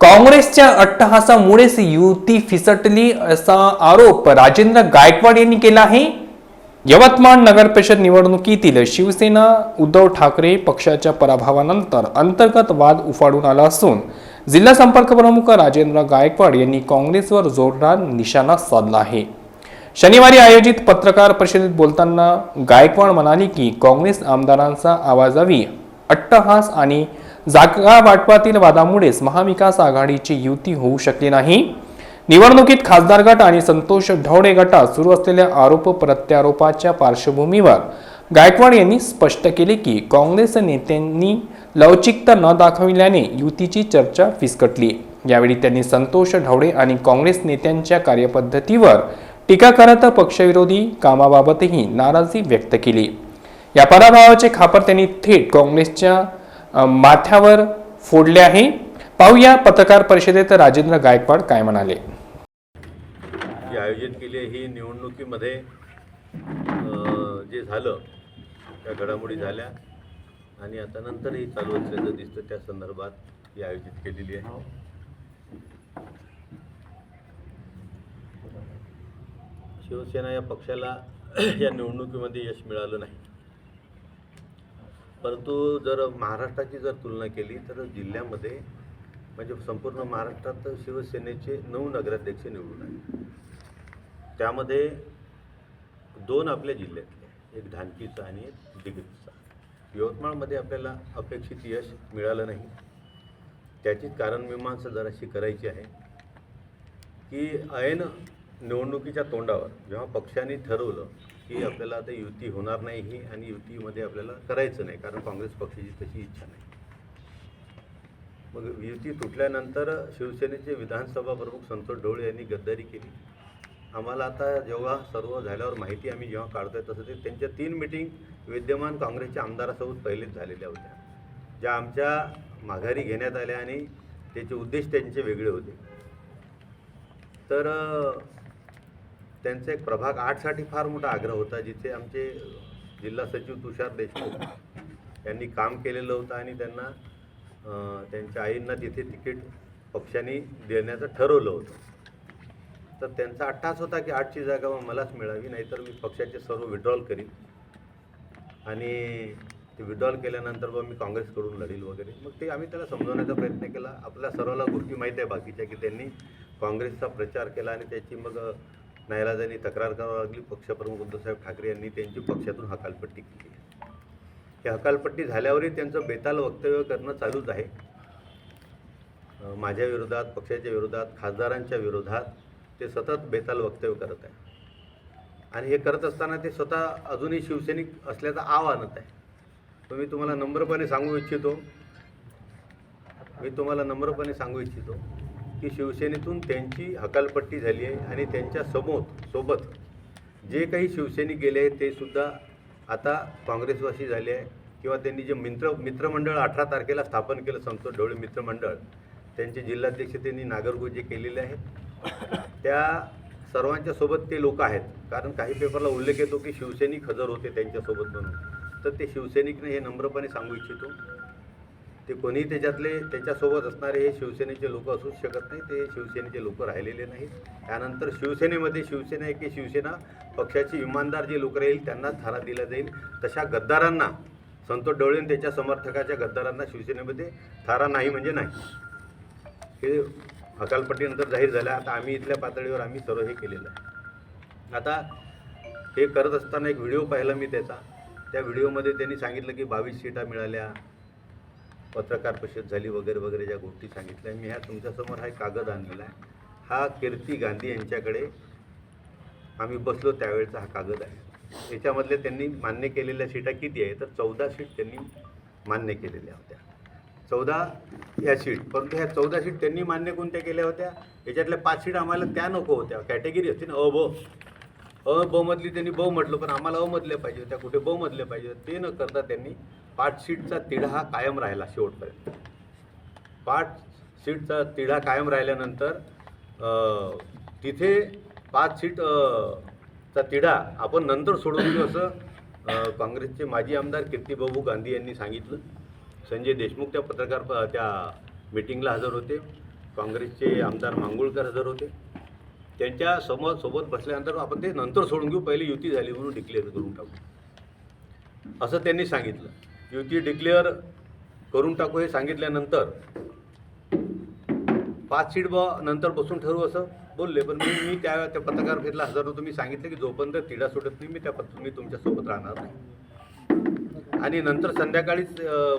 काँग्रेसच्या अट्टहासामुळेच युती फिसटली असा आरोप राजेंद्र गायकवाड यांनी केला आहे. यवतमाळ नगर परिषद निवडणुकीतील शिवसेना उद्धव ठाकरे पक्षाच्या पराभवानंतर अंतर्गत वाद उफाडून आला असून जिल्हा संपर्क प्रमुख राजेंद्र गायकवाड यांनी काँग्रेसवर जोरदार निशाणा साधला आहे. शनिवारी आयोजित पत्रकार परिषदेत बोलताना गायकवाड म्हणाले की काँग्रेस आमदारांचा आवाजावी अट्टहास आणि जागा वाटपातील वादामुळेच महाविकास आघाडीची युती होऊ शकली नाही. निवडणुकीत खासदार गट आणि संतोष ढवणे गटात सुरू असलेल्या आरोप प्रत्यारोपाच्या पार्श्वभूमीवर गायकवाड यांनी स्पष्ट केले की काँग्रेस नेत्यांनी लवचिकता न दाखविल्याने युतीची चर्चा फिसकटली. यावेळी त्यांनी संतोष ढवळे आणि काँग्रेस नेत्यांच्या कार्यपद्धतीवर टीका करत पक्षविरोधी कामाबाबतही नाराजी व्यक्त केली. या पराभवाचे खापर त्यांनी थेट काँग्रेसच्या माथ्यावर फोडले आहे. पाहूया पत्रकार परिषदेत राजेंद्र गायकवाड काय म्हणाले. जी आयोजित केली आहे ही निवडणुकीमध्ये जे झालं त्या घडामोडी झाल्या आणि आता नंतरही चालू असल्याचं दिसतं त्या संदर्भात ही आयोजित केलेली आहे. शिवसेना या पक्षाला या निवडणुकीमध्ये यश मिळालं नाही. परंतु जर महाराष्ट्राची जर तुलना केली तर जिल्ह्यामध्ये म्हणजे संपूर्ण महाराष्ट्रात शिवसेनेचे नऊ नगराध्यक्ष निवडून आले. त्यामध्ये दोन आपल्या जिल्ह्यातले एक धानकीचा आणि एक दिग्रजचा यवतमाळमध्ये आपल्याला अपेक्षित यश मिळालं नाही. त्याचीच कारणमीमांसा जराशी करायची आहे की ऐन निवडणुकीच्या तोंडावर जेव्हा पक्षाने ठरवलं की आपल्याला आता युती होणार नाही ही आणि युतीमध्ये आपल्याला करायचं नाही कारण काँग्रेस पक्षाची तशी इच्छा नाही. मग युती तुटल्यानंतर शिवसेनेचे विधानसभा प्रमुख संतोष ढोळे यांनी गद्दारी केली. आम्हाला आता जेव्हा सर्व झाल्यावर माहिती आम्ही जेव्हा काढतोय तसं ते त्यांच्या तीन मिटिंग विद्यमान काँग्रेसच्या आमदारासोबत पहिलेच झालेल्या होत्या. ज्या आमच्या माघारी घेण्यात आल्या आणि त्याचे उद्देश त्यांचे वेगळे होते. तर त्यांचा एक प्रभाग आठसाठी फार मोठा आग्रह होता जिथे आमचे जिल्हा सचिव तुषार देशमुख यांनी काम केलेलं होतं आणि त्यांना त्यांच्या आईंना तिथे तिकीट पक्षाने देण्याचं ठरवलं होतं. तर त्यांचा अट्टास होता की आठची जागा मग मलाच मिळावी नाहीतर मी पक्षाचे सर्व विड्रॉल करीन. आणि ते विड्रॉल केल्यानंतर मग मी काँग्रेसकडून लढील वगैरे. मग ते आम्ही त्याला समजवण्याचा प्रयत्न केला. आपल्या सर्वाला गोष्टी माहीत आहे बाकीच्या की त्यांनी काँग्रेसचा प्रचार केला आणि त्याची मग न्यायालयाने तक्रार करावी लागली पक्षप्रमुख उद्धवसाहेब ठाकरे यांनी त्यांची पक्षातून हकालपट्टी केली ही हकालपट्टी झाल्यावरही त्यांचं बेताल वक्तव्य करणं चालूच आहे. माझ्या विरोधात पक्षाच्या विरोधात खासदारांच्या विरोधात ते सतत बेताल वक्तव्य करत आहे. आणि हे करत असताना ते स्वतः अजूनही शिवसैनिक असल्याचा आव आणत आहे. तर मी तुम्हाला नम्रपणे सांगू इच्छितो. मी तुम्हाला नम्रपणे सांगू इच्छितो. की शिवसेनेतून त्यांची हकालपट्टी झाली आहे आणि त्यांच्यासमोर सोबत जे काही शिवसैनिक गेले आहेत ते सुद्धा आता काँग्रेसवासी झाले आहे किंवा त्यांनी जे मित्र मित्रमंडळ अठरा तारखेला स्थापन केलं संतोष ढवळे मित्रमंडळ त्यांचे जिल्हाध्यक्ष त्यांनी नागरगोजे केलेले आहेत त्या सर्वांच्या सोबत ते लोक आहेत. कारण काही पेपरला उल्लेख येतो की शिवसैनिक हजर होते त्यांच्यासोबत म्हणून. तर ते शिवसैनिकने हे नम्रपणे सांगू इच्छितो. ते कोणीही त्याच्यातले त्याच्यासोबत असणारे हे शिवसेनेचे लोक असूच शकत नाही. ते शिवसेनेचे लोक राहिलेले नाहीत. त्यानंतर शिवसेनेमध्ये शिवसेना की शिवसेना पक्षाची इमानदार जे लोक राहील त्यांनाच थारा दिला जाईल. तशा गद्दारांना संतोष ढवळे त्याच्या समर्थकाच्या गद्दारांना शिवसेनेमध्ये थारा नाही म्हणजे नाही. हे हकालपट्टीनंतर जाहीर झालं. आता आम्ही इथल्या पातळीवर आम्ही सर्व हे केलेलं आहे. आता हे करत असताना एक व्हिडिओ पाहिला मी त्याचा. त्या व्हिडिओमध्ये त्यांनी सांगितलं की बावीस सीटा मिळाल्या. पत्रकार परिषद झाली वगैरे वगैरे ज्या गोष्टी सांगितल्या. मी ह्या तुमच्यासमोर हा एक कागद आणलेला आहे. हा कीर्ती गांधी यांच्याकडे आम्ही बसलो त्यावेळेचा हा कागद आहे. याच्यामधले त्यांनी मान्य केलेल्या सीटा किती आहे तर चौदा सीट त्यांनी मान्य केलेल्या होत्या. चौदा ह्या सीट परंतु ह्या चौदा सीट त्यांनी मान्य कोणत्या केल्या होत्या? याच्यातल्या पाच सीट आम्हाला त्या नको होत्या. कॅटेगरी होती ना अ ब अ ब मधली त्यांनी ब म्हटलं पण आम्हाला अ मधल्या पाहिजे होत्या. कुठे ब मधल्या पाहिजे होत्या. ते न करता त्यांनी पाच सीटचा तिढा हा कायम राहिला शेवटपर्यंत. पाच सीटचा तिढा कायम राहिल्यानंतर तिथे पाच सीट चा तिढा आपण नंतर सोडून देऊ असं काँग्रेसचे माजी आमदार कीर्तीबाबू गांधी यांनी सांगितलं. संजय देशमुख त्या पत्रकार त्या मिटिंगला हजर होते. काँग्रेसचे आमदार मांगुळकर हजर होते. त्यांच्यासमोर सोबत बसल्यानंतर आपण ते नंतर सोडून घेऊ. पहिले युती झाली म्हणून डिक्लेअर करून टाकू. असं त्यांनी सांगितलं. युती डिक्लेअर करून टाकू हे सांगितल्यानंतर पाच सीट ब नंतर बसून ठरवू असं. बोलले पण मी मी त्या त्या पत्रकार फिरला हजर होतो. मी सांगितलं की जोपर्यंत तिढा सुटत नाही मी त्या पत्र मी तुमच्यासोबत राहणार नाही. आणि नंतर संध्याकाळीच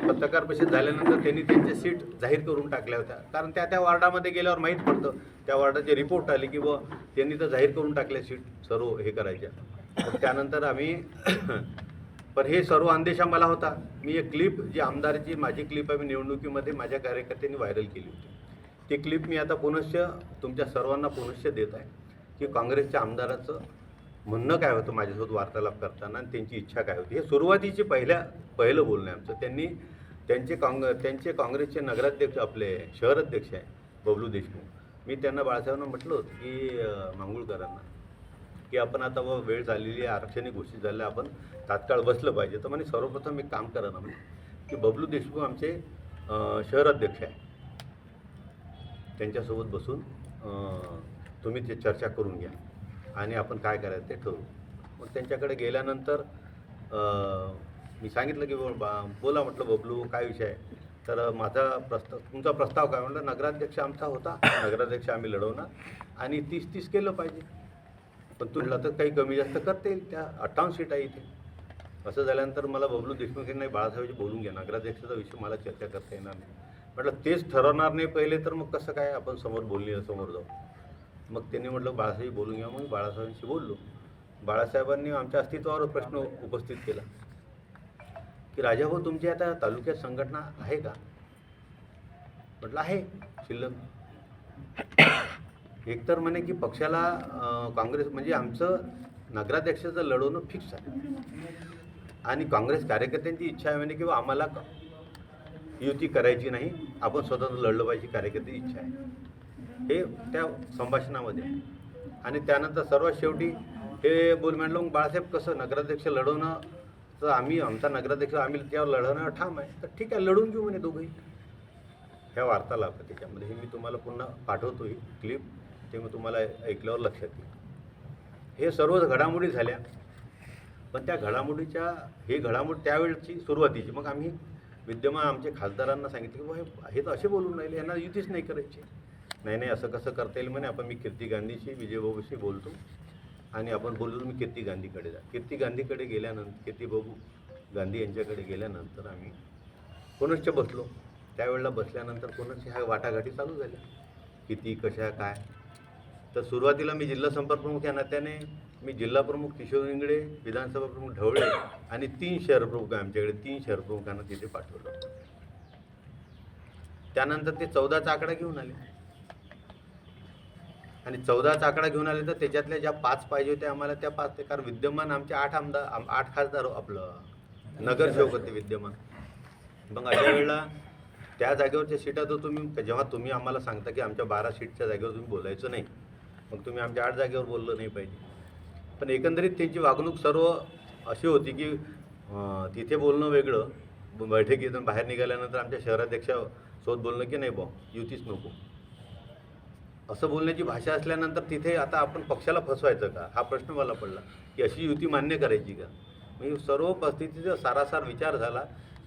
पत्रकार परिषद झाल्यानंतर त्यांनी त्यांच्या सीट जाहीर करून टाकल्या होत्या. कारण त्या त्या वार्डामध्ये गेल्यावर माहीत पडतं त्या वार्डाचे रिपोर्ट आले की बुवा त्यांनी तर जाहीर करून टाकल्या सीट सर्व हे करायच्या. त्यानंतर आम्ही पण हे सर्व अंदेशा मला होता. मी एक क्लिप जी आमदारची माझी क्लिप आम्ही निवडणुकीमध्ये माझ्या कार्यकर्त्यांनी व्हायरल केली होती. ती क्लिप मी आता पुनश्च तुमच्या सर्वांना पुनश्च देत आहे की काँग्रेसच्या आमदाराचं म्हणणं काय होतं माझ्यासोबत वार्तालाप करताना आणि त्यांची इच्छा काय होती? हे सुरुवातीचे पहिल्या पहिलं बोलणं आहे आमचं. त्यांनी त्यांचे काँग त्यांचे काँग्रेसचे नगराध्यक्ष आपले शहर अध्यक्ष आहे बबलू देशमुख. मी त्यांना बाळासाहेबांना म्हटलं होतं की मांगुळकरांना की आपण आता व वेळ झालेली आहे आरक्षण घोषित झालं आपण तात्काळ बसलं पाहिजे. तर म्हणजे सर्वप्रथम एक काम करा ना म्हणजे की बबलू देशमुख आमचे शहराध्यक्ष आहे. त्यांच्यासोबत बसून तुम्ही ते चर्चा करून घ्या. आणि आपण काय करायचं ते ठरवू. मग त्यांच्याकडे गेल्यानंतर मी सांगितलं की बा बोला म्हटलं बबलू काय विषय आहे? तर माझा प्रस्ताव तुमचा प्रस्ताव काय? म्हटलं नगराध्यक्ष आमचा होता नगराध्यक्ष आम्ही लढवणार आणि तीस तीस केलं पाहिजे. पण तुला तर काही कमी जास्त करता येईल त्या अठ्ठावन्न सीट आहे इथे. असं झाल्यानंतर मला बबलू देशमुख यांनी बाळासाहेबजी बोलून घ्या नगराध्यक्षाचा विषय मला चर्चा करता येणार नाही. म्हटलं तेच ठरवणार नाही पहिले तर मग कसं काय आपण समोर बोलली समोर जाऊ? मग त्यांनी म्हटलं बाळासाहेब बोलून घ्या. मग बाळासाहेबांशी बोललो. बाळासाहेबांनी आमच्या अस्तित्वावर प्रश्न उपस्थित केला. की राजाभाऊ तुमची आता तालुक्यात संघटना आहे का? म्हटलं आहे शिल्लक. एकतर म्हणे की पक्षाला काँग्रेस म्हणजे आमचं नगराध्यक्षाचं लढवणं फिक्स आहे. आणि काँग्रेस कार्यकर्त्यांची इच्छा आहे म्हणे की आम्हाला युती करायची नाही. आपण स्वतंत्र लढलं पाहिजे कार्यकर्त्याची इच्छा आहे. हे त्या संभाषणामध्ये. आणि त्यानंतर सर्वात शेवटी हे बोल म्हणलो बाळासाहेब कसं नगराध्यक्ष लढवणं तर आम्ही आमचा नगराध्यक्ष आम्ही त्यावर लढवणं ठाम आहे. तर ठीक आहे लढून घेऊ म्हणे दोघंही. ह्या वार्तालाप त्याच्यामध्ये. हे मी तुम्हाला पुन्हा पाठवतो ही क्लिप. ते मी तुम्हाला ऐकल्यावर लक्षात येईल. हे सर्व घडामोडी झाल्या. पण त्या घडामोडीच्या हे घडामोड त्यावेळची सुरुवातीची. मग आम्ही विद्यमान आमच्या खासदारांना सांगितलं की बुवा हे हे तर असे बोलून राहिले. यांना युतीच नाही करायची. नाही नाही असं कसं करता येईल म्हणे? आपण मी कीर्ती गांधीशी विजयबाबूशी बोलतो. आणि आपण बोललो मी कीर्ती गांधीकडे जा. कीर्ती गांधीकडे गेल्यानंतर कीर्ती बाबू गांधी यांच्याकडे गेल्यानंतर आम्ही कोणच बसलो? त्यावेळेला बसल्यानंतर कोणच ह्या वाटाघाटी चालू झाल्या किती कशा काय? तर सुरुवातीला मी जिल्हा संपर्क प्रमुख या नात्याने मी जिल्हा प्रमुख किशोर इंगडे विधानसभा प्रमुख ढवळे आणि तीन शहर प्रमुख आमच्याकडे तीन शहर प्रमुखांना तिथे पाठवलं. त्यानंतर ते चौदाचा आकडा घेऊन आले. आणि चौदाचा आकडा घेऊन आले तर त्याच्यातल्या ज्या पाच पाहिजे होत्या आम्हाला त्या पाच ते कारण विद्यमान आमचे आठ आमदार आम- आठ खासदार आपलं. नगरसेवक. होते विद्यमान. मग अशा वेळेला त्या जागेवरच्या सीटा तर तुम्ही जेव्हा तुम्ही आम्हाला सांगता की आमच्या बारा सीटच्या जागेवर तुम्ही बोलायचं नाही मग तुम्ही आमच्या आठ जागेवर बोललं नाही पाहिजे. पण एकंदरीत त्यांची वागणूक सर्व अशी होती की तिथे बोलणं वेगळं. बैठकीतून बाहेर निघाल्यानंतर आमच्या शहराध्यक्षासोबत बोलणं की नाही बा युतीच नको. असं बोलण्याची भाषा असल्यानंतर तिथे आता आपण पक्षाला फसवायचं का? हा प्रश्न मला पडला. की अशी युती मान्य करायची का? मी सर्व परिस्थितीचा सारासार विचार झाला.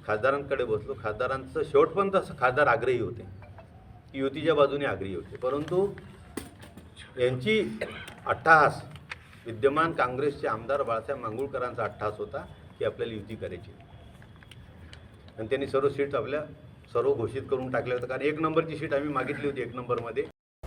खासदारांकडे बसलो. खासदारांचं शेवटपर्यंत तसं खासदार आग्रही होते. युतीच्या बाजूने आग्रही होते. परंतु यांची अट्टहास विद्यमान काँग्रेसचे आमदार बाळासाहेब मांगुळकरांचा अट्टहास होता की आपल्याला युती करायची. आणि त्यांनी सर्व सीट्स आपल्या सर्व घोषित करून टाकल्या होत्या. कारण एक नंबरची सीट आम्ही मागितली होती एक नंबरमध्ये.